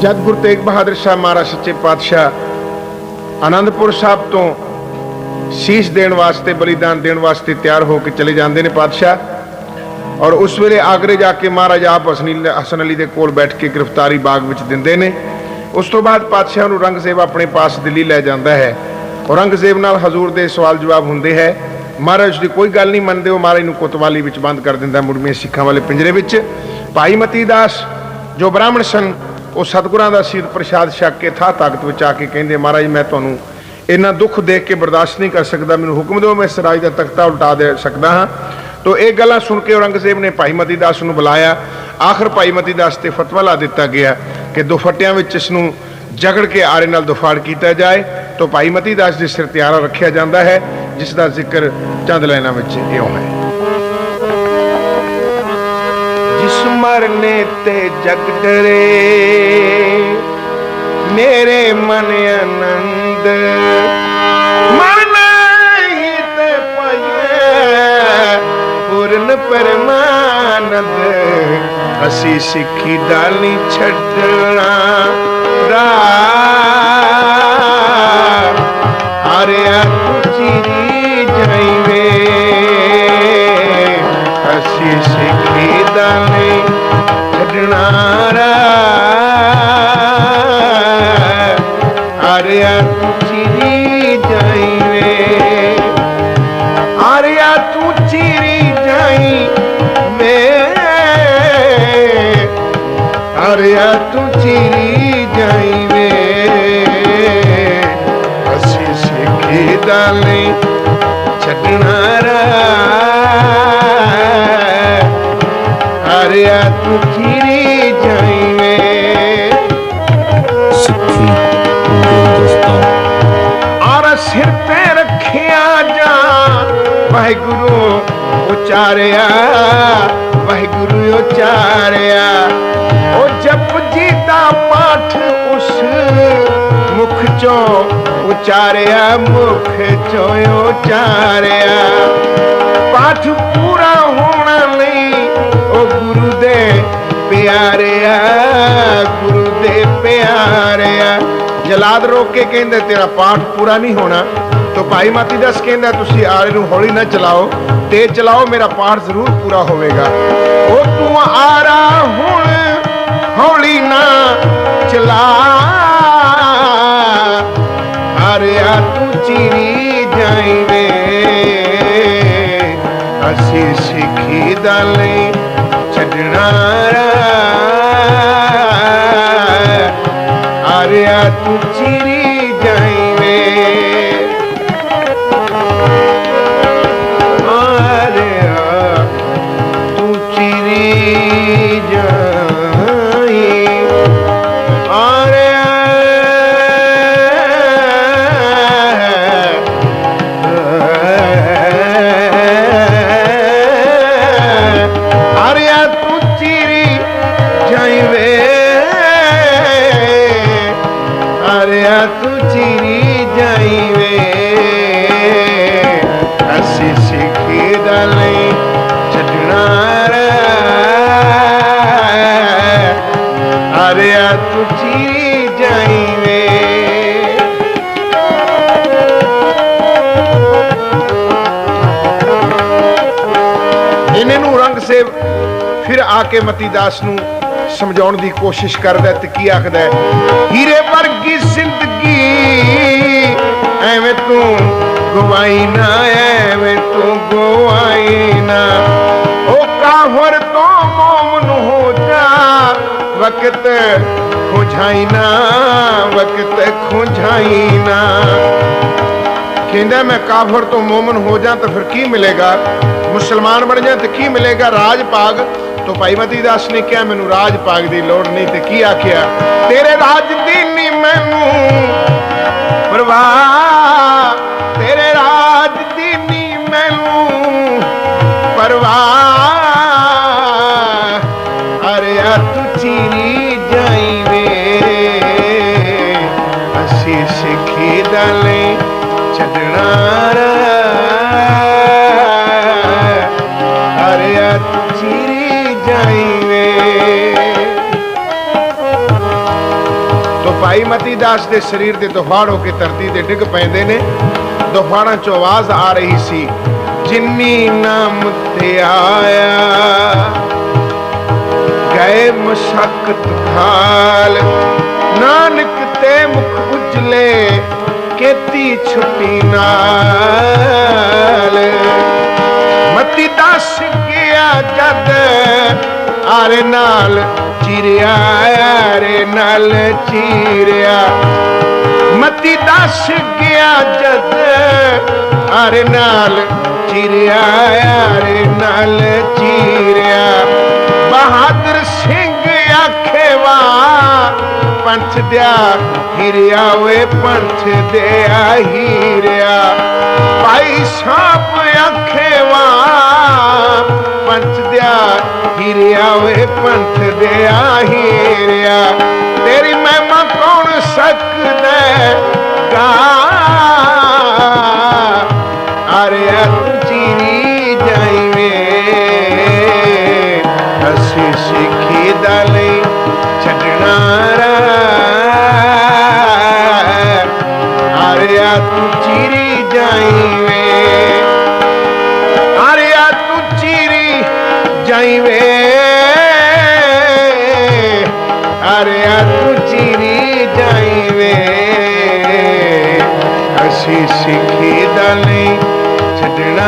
ਜਦ ਗੁਰੂ ਤੇਗ ਬਹਾਦਰ ਸਾਹਿਬ ਮਹਾਰਾਜ ਸੱਚੇ ਪਾਤਸ਼ਾਹ ਆਨੰਦਪੁਰ ਸਾਹਿਬ ਤੋਂ ਸ਼ੀਸ਼ ਦੇਣ ਵਾਸਤੇ, ਬਲੀਦਾਨ ਦੇਣ ਵਾਸਤੇ ਤਿਆਰ ਹੋ ਕੇ ਚਲੇ ਜਾਂਦੇ ਨੇ ਪਾਤਸ਼ਾਹ ਔਰ ਉਸ ਵੇਲੇ ਆਗਰੇ ਜਾ ਕੇ ਮਹਾਰਾਜ ਆਪ ਹਸਨੀ ਹਸਨ ਅਲੀ ਦੇ ਕੋਲ ਬੈਠ ਕੇ ਗ੍ਰਿਫਤਾਰੀ ਬਾਗ ਵਿੱਚ ਦਿੰਦੇ ਨੇ। ਉਸ ਤੋਂ ਬਾਅਦ ਪਾਤਸ਼ਾਹ ਨੂੰ ਰੰਗਜ਼ੇਬ ਆਪਣੇ ਪਾਸ ਦਿੱਲੀ ਲੈ ਜਾਂਦਾ ਹੈ ਔਰੰਗਜ਼ੇਬ ਨਾਲ ਹਜ਼ੂਰ ਦੇ ਸਵਾਲ ਜਵਾਬ ਹੁੰਦੇ ਹੈ। ਮਹਾਰਾਜ ਦੀ ਕੋਈ ਗੱਲ ਨਹੀਂ ਮੰਨਦੇ, ਉਹ ਮਹਾਰਾਜ ਨੂੰ ਕੋਤਵਾਲੀ ਵਿੱਚ ਬੰਦ ਕਰ ਦਿੰਦਾ ਮੁਰਮੀਆਂ ਸਿੱਖਾਂ ਵਾਲੇ ਪਿੰਜਰੇ ਵਿੱਚ। ਭਾਈ ਮਤੀ ਦਾਸ, ਜੋ ਬ੍ਰਾਹਮਣ ਸਨ ਉਹ ਸਤਿਗੁਰਾਂ ਦਾ ਸੀਰ ਪ੍ਰਸ਼ਾਦ ਛਕ ਕੇ ਥਾ ਤਾਕਤ ਵਿੱਚ ਆ ਕੇ ਕਹਿੰਦੇ, ਮਹਾਰਾਜ, ਮੈਂ ਤੁਹਾਨੂੰ ਇੰਨਾ ਦੁੱਖ ਦੇਖ ਕੇ ਬਰਦਾਸ਼ਤ ਨਹੀਂ ਕਰ ਸਕਦਾ। ਮੈਨੂੰ ਹੁਕਮ ਦਿਓ, ਮੈਂ ਇਸ ਰਾਜ ਦਾ ਤਖਤਾ ਉਲਟਾ ਦੇ ਸਕਦਾ ਹਾਂ। ਤੋ ਇਹ ਗੱਲਾਂ ਸੁਣ ਕੇ ਔਰੰਗਜ਼ੇਬ ਨੇ ਭਾਈ ਮਤੀ ਦਾਸ ਨੂੰ ਬੁਲਾਇਆ। ਆਖਰ ਭਾਈ ਮਤੀ ਦਾਸ ਤੇ ਫਤਵਾ ਲਾ ਦਿੱਤਾ ਗਿਆ ਕਿ ਦੁਫੱਟਿਆਂ ਵਿੱਚ ਇਸ ਨੂੰ ਜਗੜ ਕੇ ਆਰੇ ਨਾਲ ਦੁਫਾੜ ਕੀਤਾ ਜਾਏ। ਤੋ ਭਾਈ ਮਤੀ ਦਾਸ ਦੇ ਸਿਰ ਤੇ ਆਰਾ ਰੱਖਿਆ ਜਾਂਦਾ ਹੈ, ਜਿਸ ਦਾ ਜ਼ਿਕਰ ਚੰਦ ਲਾਈਨਾਂ ਵਿੱਚ ਇਉਂ ਹੈ। ਮਰਨੇ ਤੇ ਜਗ ਡਰੇ। ਮੇਰੇ ਮਨ ਆਨੰਦ ਮਨ ਹੀ ਤੇ ਪਈਏ। ਪੂਰਨ ਪਰਮਾਨੰਦ ਅਸੀਂ ਸਿੱਖੀ ਦਾ ਨਹੀਂ ਛੱਡਣਾ। ਰਾ ਆਰਿਆ ਤੂੰ ਚੀਰੀ ਜਾਈ ਵੇ ਅਸੀਂ ਸਿੱਖੀ ਦਾ ਨਹੀਂ ਛੱਡਣਾ ਰਾ ਤੂੰ ਚੀਰੀ ਜਾਈ ਵੇ ਸਿੱਖੀ ਦੋਸਤੋ। ਔਰ ਸਿਰ ਤੇ ਰੱਖਿਆ ਜਾ ਵਾਹਿਗੁਰੂ ਉਚਾਰਿਆ। ਵਾਹਿਗੁਰੂ ਉਚਾਰਿਆ। ਉਹ ਜਪ ਜੀ ਦਾ ਪਾਠ ਉਸ ਮੁਖ ਚੋਂ ਉਚਾਰਿਆ, ਮੁਖ ਚੋਂ ਉਚਾਰਿਆ। ਪਾਠ ਪੂਰਾ ਹੋਣਾ ਲਈ ਉਹ ਗੁਰੂ ਦੇ ਪਿਆਰਿਆ, ਗੁਰੂ ਦੇ ਪਿਆਰਿਆ। ਜਲਾਦ ਰੋਕ ਕੇ ਕਹਿੰਦੇ, ਤੇਰਾ ਪਾਠ ਪੂਰਾ ਨਹੀਂ ਹੋਣਾ। ਤੋ ਭਾਈ ਮਾਤੀ ਦਸ ਕਹਿੰਦਾ ਤੁਸੀਂ ਆਰੇ ਨੂੰ ਹੌਲੀ ਨਾ ਚਲਾਓ ਤੇਜ਼ ਚਲਾਓ, ਮੇਰਾ ਪਾਠ ਜ਼ਰੂਰ ਪੂਰਾ ਹੋਵੇਗਾ। ਉਹ ਤੂੰ ਆਰਾ ਹੁਣ ਹੌਲੀ ਨਾ ਚਲਾ। ਆਰਿਆ ਤੂੰ ਚੀਰੀ ਜਾਈਵੇ। ਅਸੀਂ ਸਿੱਖੀ ਦਾ ਲਈ ਛੱਡਣਾ ਆਰਿਆ ਤੂੰ ਫਿਰ ਆ ਕੇ ਮਤੀ ਦਾਸ ਨੂੰ ਸਮਝਾਉਣ ਦੀ ਕੋਸ਼ਿਸ਼ ਕਰਦਾ ਤੇ ਕੀ ਆਖਦਾ ਹੀਰੇ ਵਰਗੀ ਜ਼ਿੰਦਗੀ, ਐਵੇਂ ਤੂੰ ਗਵਾਈ ਨਾ, ਐਵੇਂ ਤੂੰ ਗਵਾਈ ਨਾ। ਉਹ ਕਾਹਰ ਤੋਂ ਮੋਮਨ ਹੋ ਜਾ, ਵਕਤ ਖੁਝਾਈ ਨਾ, ਵਕਤ ਖੁਝਾਈ ਨਾ। ਕਹਿੰਦਾ ਮੈਂ ਕਾਫਰ ਤੋਂ ਮੂਮਨ ਹੋ ਜਾ ਤਾਂ ਫਿਰ ਕੀ ਮਿਲੇਗਾ? ਮੁਸਲਮਾਨ ਬਣ ਜਾ ਤਾਂ ਕੀ ਮਿਲੇਗਾ? ਰਾਜ ਪਾਗ ਤੋਂ ਭਾਈ ਮਤੀ ਦਾਸ ਨੇ ਕਿਹਾ, ਮੈਨੂੰ ਰਾਜ ਪਾਗ ਦੀ ਲੋੜ ਨਹੀਂ ਤੇ ਕੀ ਆਖਿਆ? ਤੇਰੇ ਰਾਜ ਦੀ ਨਹੀਂ ਮੈਨੂੰ ਪਰਵਾਹ, ਤੇਰੇ ਰਾਜ ਦੀ ਨਹੀਂ ਮੈਨੂੰ ਪਰਵਾਹ। ਅਰੇ ਆ ਤੂੰ ਚੀਰੀ ਜਾਈ ਅਸੀਂ ਸਿੱਖੀ ਦਲੇ ਛੱਡਣਾ ਰਾ ਅਰੇ ਆ ਤੂੰ ਤੋ ਭਾਈ ਮਤੀ ਦਾਸ ਦੇ ਸਰੀਰ ਦੇ ਦੁਫਾੜ ਹੋ ਕੇ ਧਰਤੀ ਤੇ ਡਿੱਗ ਪੈਂਦੇ ਨੇ। ਦੁਫਾੜਾਂ ਚੋਂ ਆਵਾਜ਼ ਆ ਰਹੀ ਸੀ, ਜਿੰਨੀ ਨਾਮ ਤੇ ਆਇਆ, ਗਏ ਮਸ਼ਕਤ ਖਾਲ। ਨਾਨਕ ਤੇ ਮੁਖ ਉਜਲੇ ਕੀਤੀ ਛੁੱਟੀ ਨਾਲ। ਮਤੀ ਦਸ ਗਿਆ ਜਦ ਆਰੇ ਨਾਲ ਚੀਰਿਆ ਆਰੇ ਨਾਲ ਚੀਰਿਆ। ਮਤੀ ਦਸ ਗਿਆ ਜਦ ਆਰੇ ਨਾਲ ਚੀਰਿਆ ਆਰੇ ਨਾਲ ਚੀਰਿਆ। ਬਹਾਦਰ ਸਿੰਘ ਆਖੇਵਾ ਪੰਥ ਦਿਆ ਹੀਰਿਆ ਵੇ ਪੰਥ ਦਿਆ ਹੀਰਿਆ। ਭਾਈ ਸਾਹਿਬ ਆਖੇਵਾ ਪੰਚ ਦਿਆ, ਹੀਰਿਆ ਵੇ ਪੰਥ ਦਿਆ, ਹੀਰਿਆ। ਤੇਰੀ ਮਹਿਮਾ ਕੌਣ ਸਕਦਾ? ਗਾ ਅਰੇ ਚੀਰੀ ਜਾਈਵੇ। ਅਸੀਂ ਸਿੱਖੀ ਜਾਣੀ ਵੇ ਅਰੇ ਆ ਤੂੰ ਚੀਰੀ ਜਾਈ ਵੇ ਅਸੀਂ ਸਿੱਖੀ ਦਾ ਨਹੀਂ ਛੱਡਣਾ